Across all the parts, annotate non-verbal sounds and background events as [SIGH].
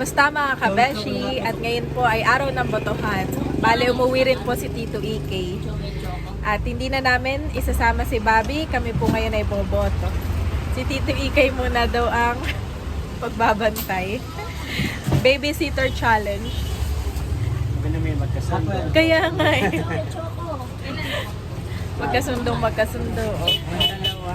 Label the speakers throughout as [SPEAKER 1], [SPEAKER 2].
[SPEAKER 1] Kamusta mga kabeshi? At ngayon po ay araw ng botohan. Bale, umuwi rin po si Tito EK. At hindi na namin isasama si Bobby. Kami po ngayon ay boboto. Si Tito EK muna daw ang [LAUGHS] pagbabantay. Babysitter challenge. Kaya nga eh. [LAUGHS] Magkasundong magkasundo. Oh, dalawa.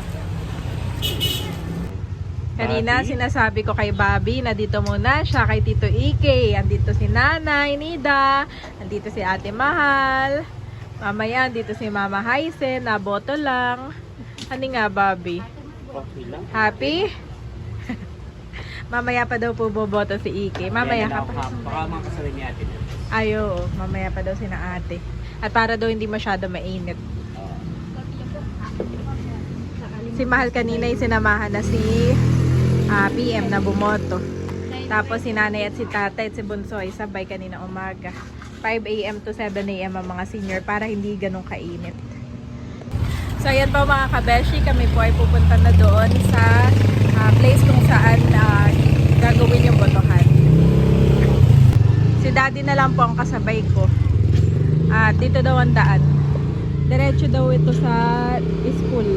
[SPEAKER 1] Kanina
[SPEAKER 2] Bobby?
[SPEAKER 1] sinasabi ko kay Bobby na dito muna siya kay Tito Ike. Andito si Nanay Nida. Andito si Ate Mahal. Mamaya andito si Mama Hysen. Naboto lang. Ano nga Bobby? Happy? [LAUGHS] Mamaya pa daw po boboto si Ike. Mamaya ka pa.
[SPEAKER 2] Baka makasawin ni ate.
[SPEAKER 1] Ayo, mamaya pa daw si na ate. At para daw hindi masyado mainit. Si Mahal kanina yung sinamahan na si ah, PM na bumoto. Tapos si nanay at si tatay at si Bunso ay sabay kanina umaga. 5 a.m. to 7 a.m. ang mga senior para hindi ganun kainit. So ayan po mga kabeshi, kami po ay pupunta na doon sa ah, place kung saan ah, gagawin yung botohan. Si daddy na lang po ang kasabay ko. At dito daw ang daan. Diretso daw ito sa school.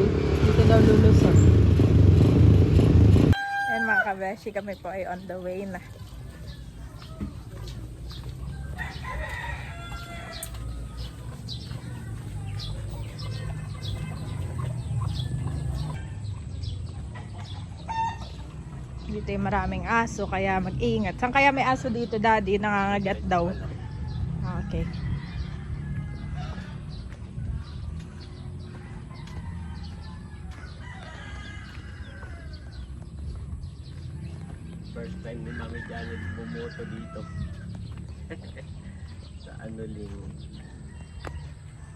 [SPEAKER 1] Dito daw lulusot. Kabeshi, kami po ay on the way na. Dito yung maraming aso, kaya mag-ingat. Saan kaya may aso dito, daddy? Nangangagat daw. Okay.
[SPEAKER 2] Janet bumoto dito. [LAUGHS] sa ano ling.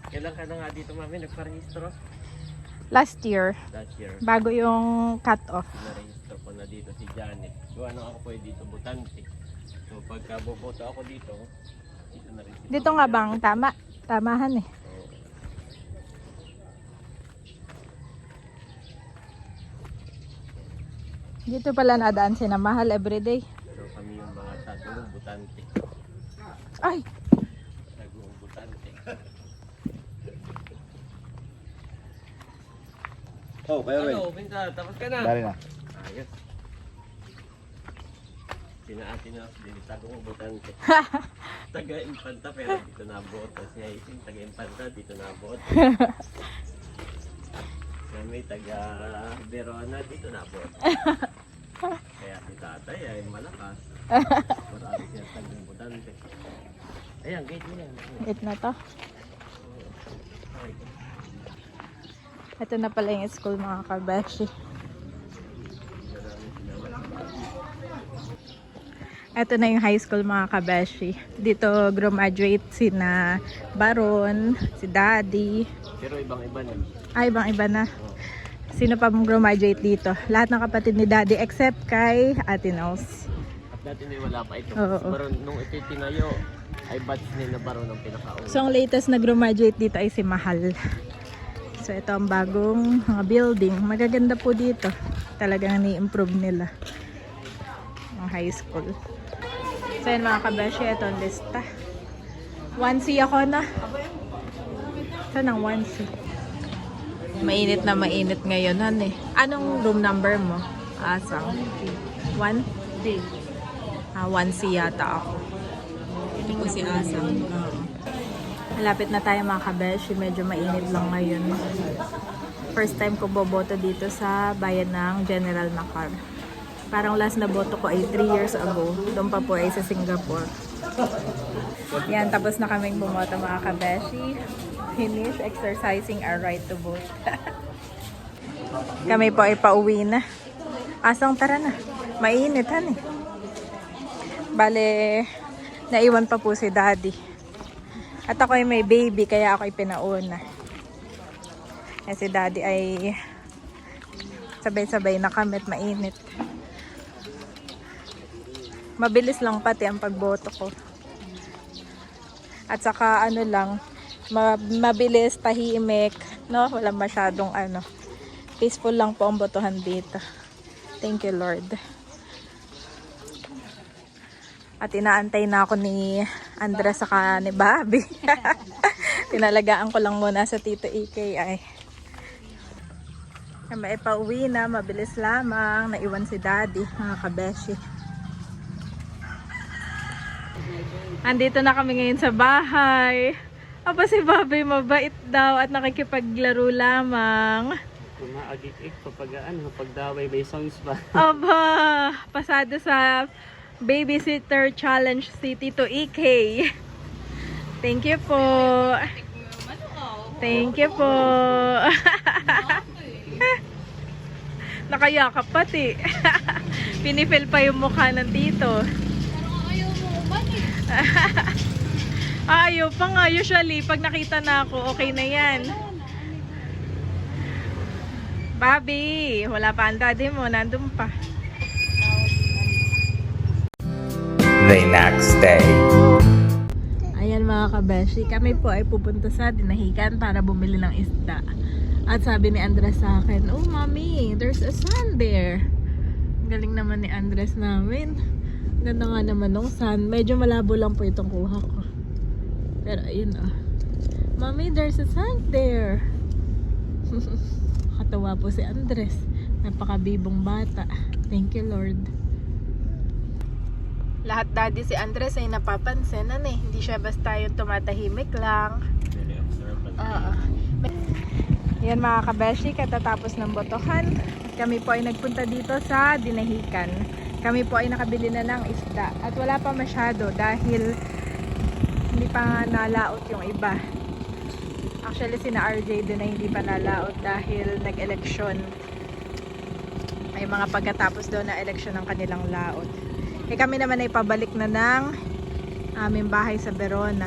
[SPEAKER 2] Kailan ka na nga dito Mami nagparehistro?
[SPEAKER 1] Last year,
[SPEAKER 2] Last year.
[SPEAKER 1] bago yung cut-off.
[SPEAKER 2] Narehistro ko na dito si Janet. Gawa na ako pwede dito butante. So pagka boboto ako dito, dito na rin
[SPEAKER 1] Dito nga bang tama? Tamahan eh. Dito pala nadaan si na mahal everyday.
[SPEAKER 2] Pero kami yung mga tagong butante.
[SPEAKER 1] Ay!
[SPEAKER 2] Tagong butante.
[SPEAKER 3] Oh, kayo rin.
[SPEAKER 2] Ano, Binta, tapos ka na?
[SPEAKER 3] Dari na.
[SPEAKER 2] Ayos. Sinaati na din tagong butante. [LAUGHS] taga Impanta pero dito na boto. Si Aisin taga Impanta dito na boto. [LAUGHS] Kami taga Verona dito na boto. [LAUGHS] Kaya si tatay ay malakas. [LAUGHS] Marami siya tagong butante. Ayan, gate mo yan.
[SPEAKER 1] It na to. Ito na pala yung school mga kabeshi. Ito na yung high school mga kabeshi. Dito graduate si na Baron, si Daddy.
[SPEAKER 2] Pero ibang-iba na.
[SPEAKER 1] Ay, ibang iba na. Sino pa mong graduate dito? Lahat ng kapatid ni Daddy except kay Ate Nels.
[SPEAKER 2] At dati na wala pa ito.
[SPEAKER 1] Oo.
[SPEAKER 2] Si Baron, nung ito tinayo, ay batch nila Baron ang pinakauna.
[SPEAKER 1] So, ang latest na graduate dito ay si Mahal. So, ito ang bagong mga building. Magaganda po dito. Talagang ni-improve nila. Ang high school. So, yun mga kabeshi, ito ang lista. 1C ako na. Saan ang 1C? Mainit na mainit ngayon, han eh. Anong room number mo? Asang? 1? D. Ah, 1C yata ako. Ito po si Asang. Malapit na tayo mga kabeshi. Medyo mainit lang ngayon. First time ko boboto dito sa bayan ng General Nakar. Parang last na boto ko ay 3 years ago. Doon pa po ay sa Singapore. Yan, tapos na kaming bumoto mga kabeshi. Finish exercising our right to vote. [LAUGHS] Kami po ay pauwi na. Asang tara na. Mainit han eh. Bale, naiwan pa po si daddy. At ako ay may baby, kaya ako ay pinauna. Eh, si daddy ay sabay-sabay na kami mainit. Mabilis lang pati ang pagboto ko. At saka ano lang, mabilis, tahimik, no? Walang masyadong ano. Peaceful lang po ang botohan dito. Thank you, Lord. At inaantay na ako ni Andres saka ni Bobby. [LAUGHS] Tinalagaan ko lang muna sa Tito EK ay. Kami ay pauwi na, mabilis lamang. Naiwan si Daddy, mga kabeshi. Andito na kami ngayon sa bahay. Aba si Bobby mabait daw at nakikipaglaro lamang.
[SPEAKER 3] Kumaagik-ik kapag ano, pagdaway may songs ba? [LAUGHS]
[SPEAKER 1] Aba, pasado sa Babysitter Challenge City to EK. Thank you po. Thank you po. [LAUGHS] Nakayakap pati. [LAUGHS] Pinifil pa yung mukha ng tito. Ayaw pa nga. Usually, pag nakita na ako, okay na yan. Bobby, wala pa ang daddy mo. Nandun pa.
[SPEAKER 4] the next day.
[SPEAKER 1] Ayan mga kabeshi, kami po ay pupunta sa Dinahican para bumili ng isda. At sabi ni Andres sa akin, Oh mami, there's a sun there. Ang Galing naman ni Andres namin. Ganda nga naman ng sun. Medyo malabo lang po itong kuha ko. Pero ayun ah. Mami, there's a sun there. [LAUGHS] Katawa po si Andres. Napakabibong bata. Thank you Lord. Lahat daddy si Andres ay napapansin ano eh. Hindi siya basta yung tumatahimik lang.
[SPEAKER 2] Very observant.
[SPEAKER 1] Oo. Yan mga kabeshi, katatapos ng botohan. Kami po ay nagpunta dito sa Dinahican. Kami po ay nakabili na ng isda. At wala pa masyado dahil hindi pa nalaot yung iba. Actually, sina RJ din ay hindi pa nalaot dahil nag-eleksyon. May mga pagkatapos daw na eleksyon ng kanilang laot. Eh kami naman ay pabalik na ng aming bahay sa Verona.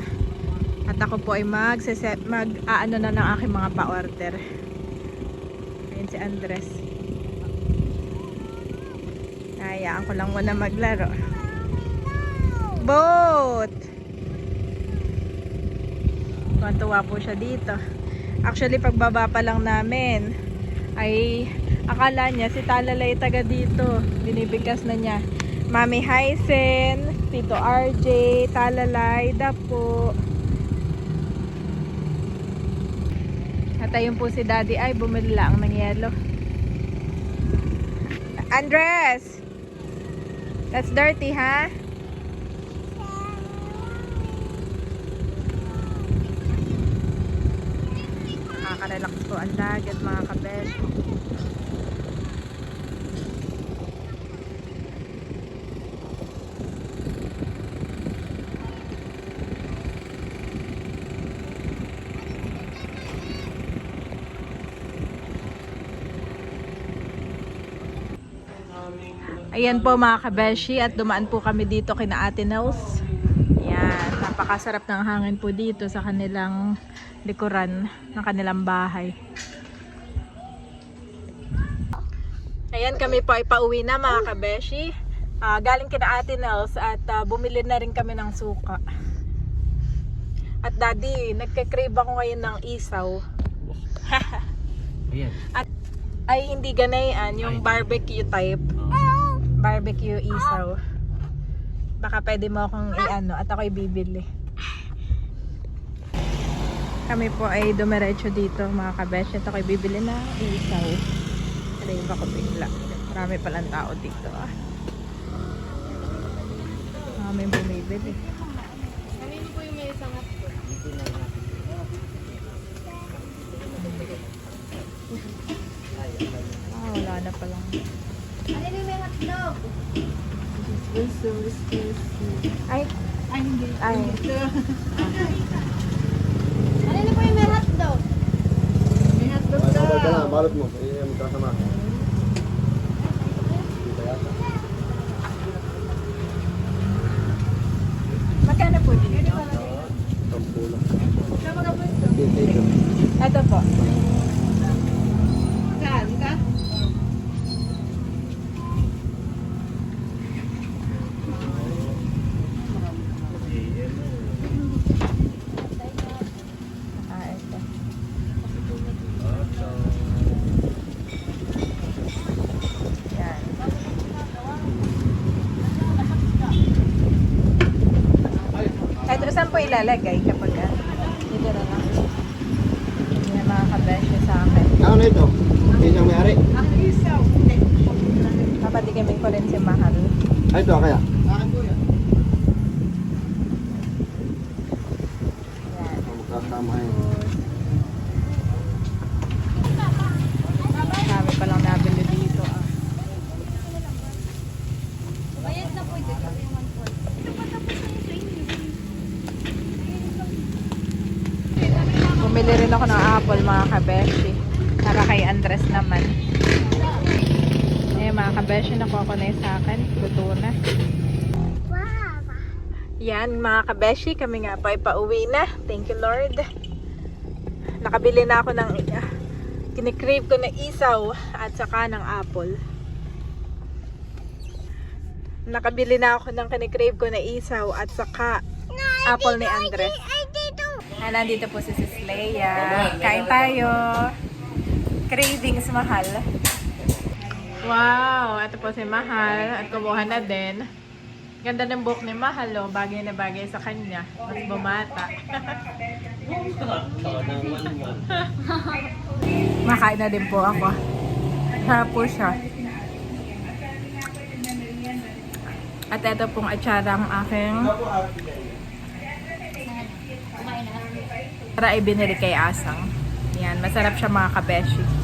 [SPEAKER 1] At ako po ay mag, mag aano na ng aking mga pa-order. Ayun si Andres. Hayaan ko lang muna maglaro. Boat! Tuwa po siya dito. Actually, pagbaba pa lang namin, ay akala niya si Talalay taga dito. Binibigkas na niya. Mami Hysen, Tito RJ, Talalay, Dapo. At ayun po si Daddy ay bumili lang ng yelo. Andres! That's dirty, ha? Nakaka-relax po ang dagat mga kabes. Ayan po mga kabeshi at dumaan po kami dito kina Ate Nels. Napakasarap ng hangin po dito sa kanilang likuran ng kanilang bahay. Ayan kami po ay pauwi na mga kabeshi. Ah, galing kina Ate Nels at ah, bumili na rin kami ng suka. At daddy, nagka-crave ako ngayon ng isaw.
[SPEAKER 2] Ayan. [LAUGHS]
[SPEAKER 1] Ay hindi ganayan, yung barbecue type. barbecue isaw. Baka pwede mo akong i-ano at ako'y bibili. Kami po ay dumiretso dito mga kabesh at ako'y bibili na isaw. Crave ako bigla. Marami palang tao dito ah. Marami bumibili.
[SPEAKER 5] Kanino po yung may isang hotdog?
[SPEAKER 1] Ah, wala na palang.
[SPEAKER 5] Kanino yung may hotdog?
[SPEAKER 1] Ay,
[SPEAKER 5] Ay, hindi.
[SPEAKER 1] ay.
[SPEAKER 5] Kanino po yung may hotdog? May hotdog
[SPEAKER 6] Mabal ka na, balot mo. Eh, magkasama.
[SPEAKER 1] Magkano po dito?
[SPEAKER 6] Sampu lang.
[SPEAKER 5] Sama ka po ito.
[SPEAKER 1] Ito po.
[SPEAKER 5] Saan ka?
[SPEAKER 1] Ah, ito. Yan. po ilalagay kapag ah, dito na lang. Yan mga kabesyo sa akin.
[SPEAKER 6] Ano na ito? Isang may-ari.
[SPEAKER 1] Papatikimin ko rin si Mahal.
[SPEAKER 6] Ay, ito kaya.
[SPEAKER 1] Yan.
[SPEAKER 6] Magkasama yun.
[SPEAKER 1] Dami pa lang nabili dito ah.
[SPEAKER 5] Bayad na po ito.
[SPEAKER 1] Bumili rin ako ng apple mga kabeshi. Para kay Andres naman. Eh mga kabeshi, nakuha ko na yung sa akin. Luto na. Yan mga kabeshi, kami nga pa ay pauwi na. Thank you Lord. Nakabili na ako ng uh, kinikrave ko na isaw at saka ng apple. Nakabili na ako ng kinikrave ko na isaw at saka apple ni Andres. Ah, nandito po si Sis Leia. Kain tayo. Cravings mahal. Wow! Ito po si Mahal. At kumuha na din. Ganda ng buhok ni Mahal, oh. Bagay na bagay sa kanya. Mas bumata. [LAUGHS] Makain na din po ako. Sarap po siya. At ito pong atsara ang aking para ibinili kay Asang. Yan, masarap siya mga kabeshi.